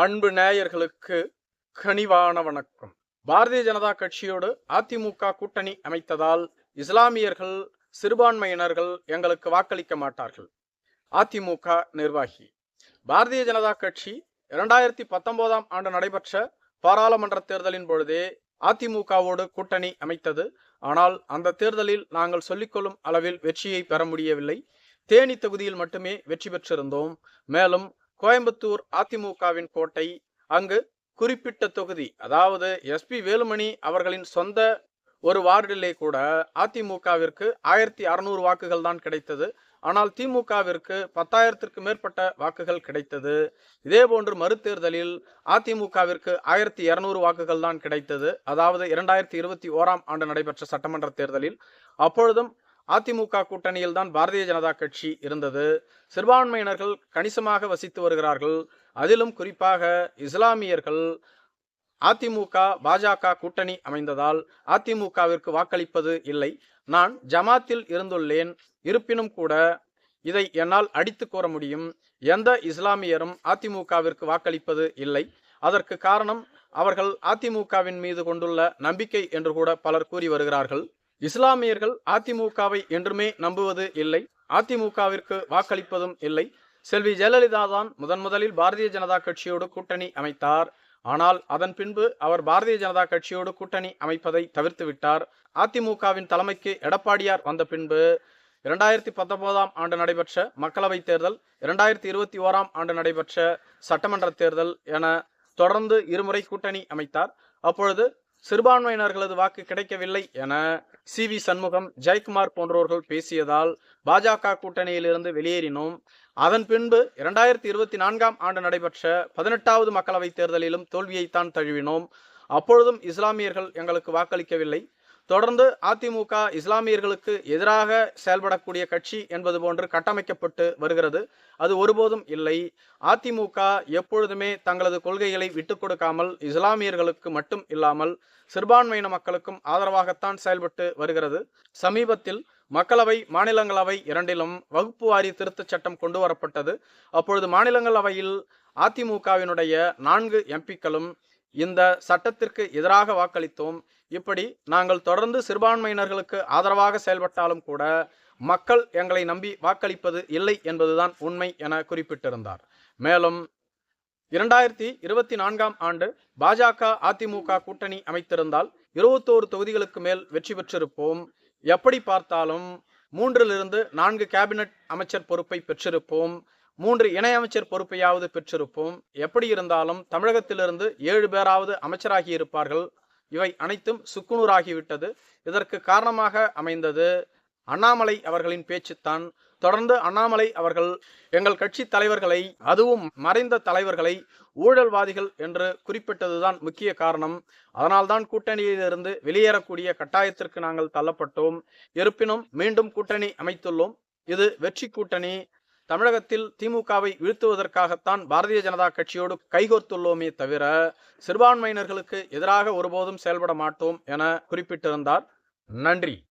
அன்பு நேயர்களுக்கு கனிவான வணக்கம். பாரதிய ஜனதா கட்சியோடு அதிமுக கூட்டணி அமைத்ததால் இஸ்லாமியர்கள் சிறுபான்மையினர்கள் எங்களுக்கு வாக்களிக்க மாட்டார்கள். அதிமுக நிர்வாகி. பாரதிய ஜனதா கட்சி இரண்டாயிரத்தி பத்தொன்பதாம் ஆண்டு நடைபெற்ற பாராளுமன்ற தேர்தலின் பொழுதே அதிமுகவோடு கூட்டணி அமைத்தது. ஆனால் அந்த தேர்தலில் நாங்கள் சொல்லிக்கொள்ளும் அளவில் வெற்றியை பெற முடியவில்லை. தேனி தொகுதியில் மட்டுமே வெற்றி பெற்றிருந்தோம். மேலும் கோயம்புத்தூர் அதிமுகவின் கோட்டை அங்கு குறிப்பிட்ட தொகுதி. அதாவது எஸ்பி வேலுமணி அவர்களின் சொந்த ஒரு வார்டிலே கூட அதிமுகவிற்கு ஆயிரத்தி அறுநூறு வாக்குகள் தான் கிடைத்தது. ஆனால் திமுகவிற்கு பத்தாயிரத்திற்கு மேற்பட்ட வாக்குகள் கிடைத்தது. இதே போன்று மறுதேர்தலில் அதிமுகவிற்கு ஆயிரத்தி இருநூறு வாக்குகள் தான் கிடைத்தது. அதாவது இரண்டாயிரத்தி இருபத்தி ஓராம் ஆண்டு நடைபெற்ற சட்டமன்ற தேர்தலில் அப்பொழுதும் அதிமுக கூட்டணியில் தான் பாரதிய ஜனதா கட்சி இருந்தது. சிறுபான்மையினர்கள் கணிசமாக வசித்து வருகிறார்கள். அதிலும் குறிப்பாக இஸ்லாமியர்கள் அதிமுக பாஜக கூட்டணி அமைந்ததால் அதிமுகவிற்கு வாக்களிப்பது இல்லை. நான் ஜமாத்தில் இருந்துள்ளேன். இருப்பினும் கூட இதை என்னால் அடித்து கூற முடியும். எந்த இஸ்லாமியரும் அதிமுகவிற்கு வாக்களிப்பது இல்லை. அதற்கு காரணம் அவர்கள் அதிமுகவின் மீது கொண்டுள்ள நம்பிக்கை என்று கூட பலர் கூறி வருகிறார்கள். இஸ்லாமியர்கள் அதிமுகவை என்றுமே நம்புவது இல்லை. அதிமுகவிற்கு வாக்களிப்பதும் இல்லை. செல்வி ஜெயலலிதா தான் முதன் முதலில் பாரதிய ஜனதா கட்சியோடு கூட்டணி அமைத்தார். ஆனால் அதன் பின்பு அவர் பாரதிய ஜனதா கட்சியோடு கூட்டணி அமைப்பதை தவிர்த்து விட்டார். அதிமுகவின் தலைமைக்கு எடப்பாடியார் வந்த பின்பு இரண்டாயிரத்தி பத்தொன்பதாம் ஆண்டு நடைபெற்ற மக்களவைத் தேர்தல் இரண்டாயிரத்தி இருபத்தி ஓராம் ஆண்டு நடைபெற்ற சட்டமன்ற தேர்தல் என தொடர்ந்து இருமுறை கூட்டணி அமைத்தார். அப்பொழுது சிறுபான்மையினர்களது வாக்கு கிடைக்கவில்லை என சி. வி. சண்முகம் ஜெயக்குமார் போன்றவர்கள் பேசியதால் பாஜக கூட்டணியிலிருந்து வெளியேறினோம். அதன் பின்பு இரண்டாயிரத்தி இருபத்தி நான்காம் ஆண்டு நடைபெற்ற பதினெட்டாவது மக்களவைத் தேர்தலிலும் தோல்வியைத்தான் தழுவினோம். அப்பொழுதும் இஸ்லாமியர்கள் எங்களுக்கு வாக்களிக்கவில்லை. தொடர்ந்து அதிமுக இஸ்லாமியர்களுக்கு எதிராக செயல்படக்கூடிய கட்சி என்பது போன்று கட்டமைக்கப்பட்டு வருகிறது. அது ஒருபோதும் இல்லை. அதிமுக எப்பொழுதுமே தங்களது கொள்கைகளை விட்டுக் கொடுக்காமல் இஸ்லாமியர்களுக்கு மட்டும் இல்லாமல் சிறுபான்மையின மக்களுக்கும் ஆதரவாகத்தான் செயல்பட்டு வருகிறது. சமீபத்தில் மக்களவை மாநிலங்களவை இரண்டிலும் வகுப்பு வாரி திருத்தச் சட்டம் கொண்டு வரப்பட்டது. அப்பொழுது மாநிலங்களவையில் அதிமுகவினுடைய நான்கு எம்பிக்களும் இந்த சட்டத்திற்கு எதிராக வாக்களித்தோம். இப்படி நாங்கள் தொடர்ந்து சிறுபான்மையினர்களுக்கு ஆதரவாக செயல்பட்டாலும் கூட மக்கள் எங்களை நம்பி வாக்களிப்பது இல்லை என்பதுதான் உண்மை என குறிப்பிட்டிருந்தார். மேலும் இரண்டாயிரத்தி இருபத்தி நான்காம் ஆண்டு பாஜக அதிமுக கூட்டணி அமைத்திருந்தால் இருபத்தோரு தொகுதிகளுக்கு மேல் வெற்றி பெற்றிருப்போம். எப்படி பார்த்தாலும் மூன்றிலிருந்து நான்கு கேபினட் அமைச்சர் பொறுப்பை பெற்றிருப்போம். மூன்று இணையமைச்சர் பொறுப்பையாவது பெற்றிருப்போம். எப்படி இருந்தாலும் தமிழகத்திலிருந்து ஏழு பேராவது அமைச்சராகி இருப்பார்கள். இவை அனைத்தும் சுக்குநூறாகிவிட்டது. இதற்கு காரணமாக அமைந்தது அண்ணாமலை அவர்களின் பேச்சுத்தான். தொடர்ந்து அண்ணாமலை அவர்கள் எங்கள் கட்சி தலைவர்களை அதுவும் மறைந்த தலைவர்களை ஊழல்வாதிகள் என்று குறிப்பிட்டதுதான் முக்கிய காரணம். அதனால்தான் கூட்டணியிலிருந்து வெளியேறக்கூடிய கட்டாயத்திற்கு நாங்கள் தள்ளப்பட்டோம். இருப்பினும் மீண்டும் கூட்டணி அமைத்துள்ளோம். இது வெற்றி கூட்டணி. தமிழகத்தில் திமுகவை வீழ்த்துவதற்காகத்தான் பாரதிய ஜனதா கட்சியோடு கைகோர்த்துள்ளோமே தவிர சிறுபான்மையினர்களுக்கு எதிராக ஒருபோதும் செயல்பட மாட்டோம் என குறிப்பிட்டிருந்தார். நன்றி.